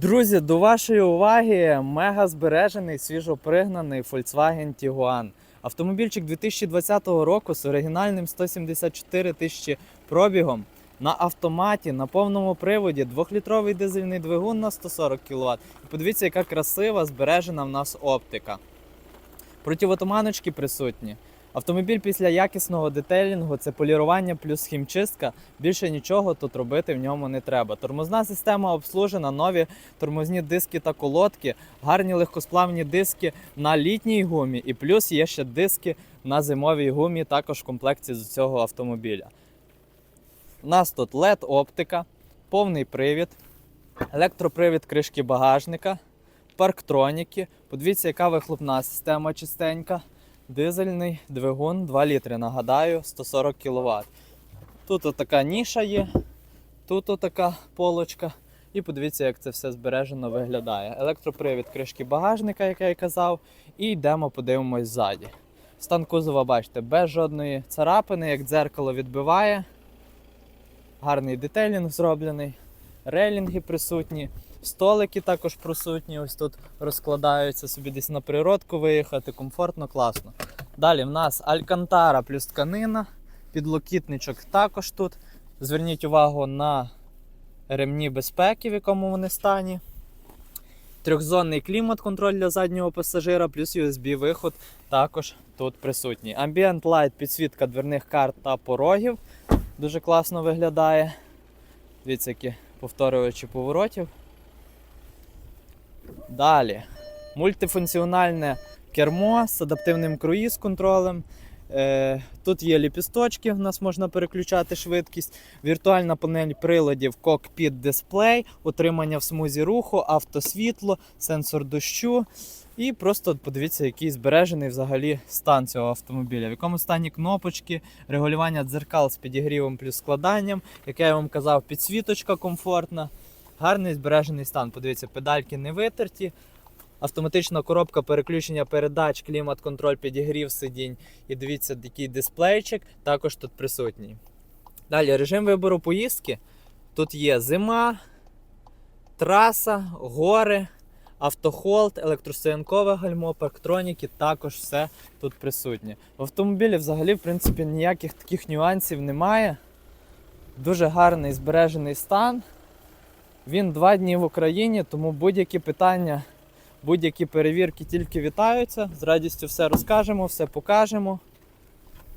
Друзі, до вашої уваги мега збережений свіжопригнаний Volkswagen Tiguan. Автомобільчик 2020 року з оригінальним 174 тисячі пробігом на автоматі, на повному приводі, двохлітровий дизельний двигун на 140 кВт. І подивіться, яка красива збережена в нас оптика. Противотуманочки присутні. Автомобіль після якісного детейлінгу це полірування плюс хімчистка. Більше нічого тут робити в ньому не треба. Тормозна система обслужена, нові тормозні диски та колодки, гарні легкосплавні диски на літній гумі, і плюс є ще диски на зимовій гумі, також в комплекті з цього автомобіля. У нас тут LED оптика, повний привід, електропривід кришки багажника, парктроніки. Подивіться, яка вихлопна система чистенька. Дизельний двигун 2 літри, нагадаю, 140 кВт. Тут отака ніша є, тут отака полочка. І подивіться, як це все збережено виглядає. Електропривід кришки багажника, як я і казав, і йдемо подивимось ззаді. Стан кузова, бачите, без жодної царапини, як дзеркало відбиває. Гарний детейлінг зроблений, рейлінги присутні, столики також присутні. Ось тут розкладаються собі десь на природку виїхати, комфортно, класно. Далі в нас алькантара плюс тканина, підлокітничок також тут. Зверніть увагу на ремні безпеки, в якому вони стані. Трьохзонний клімат-контроль для заднього пасажира, плюс USB-виход також тут присутній. Ambient Light, підсвітка дверних карт та порогів. Дуже класно виглядає. Дивіться, які повторювачі поворотів. Далі. Мультифункціональне кермо з адаптивним круїз-контролем. Е, тут є ліпісточки, в нас можна переключати швидкість, віртуальна панель приладів, кокпіт дисплей, утримання в смузі руху, автосвітло, сенсор дощу. І просто подивіться, який збережений взагалі стан цього автомобіля. В якому стані кнопочки, регулювання дзеркал з підігрівом плюс складанням, як я вам казав, підсвіточка комфортна. Гарний збережений стан. Подивіться, педальки не витерті. Автоматична коробка переключення передач, клімат-контроль, підігрів сидінь. І дивіться, який дисплейчик також тут присутній. Далі режим вибору поїздки. Тут є зима, траса, гори, автохолд, електростоянкове гальмо, парктроніки, також все тут присутнє. В автомобілі взагалі, в принципі, ніяких таких нюансів немає. Дуже гарний збережений стан. Він два дні в Україні, тому будь-які питання, будь-які перевірки тільки вітаються. З радістю все розкажемо, все покажемо.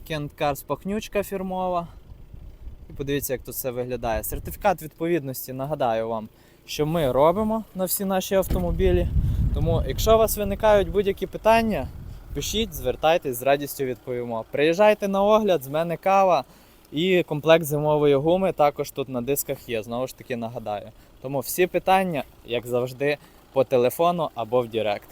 Cars пахнючка фірмова. І подивіться, як тут все виглядає. Сертифікат відповідності, нагадаю вам, що ми робимо на всі наші автомобілі. Тому, якщо у вас виникають будь-які питання, пишіть, звертайтесь, з радістю відповімо. Приїжджайте на огляд, з мене кава. І комплект зимової гуми також тут на дисках є, знову ж таки нагадаю. Тому всі питання, як завжди, по телефону або в Директ.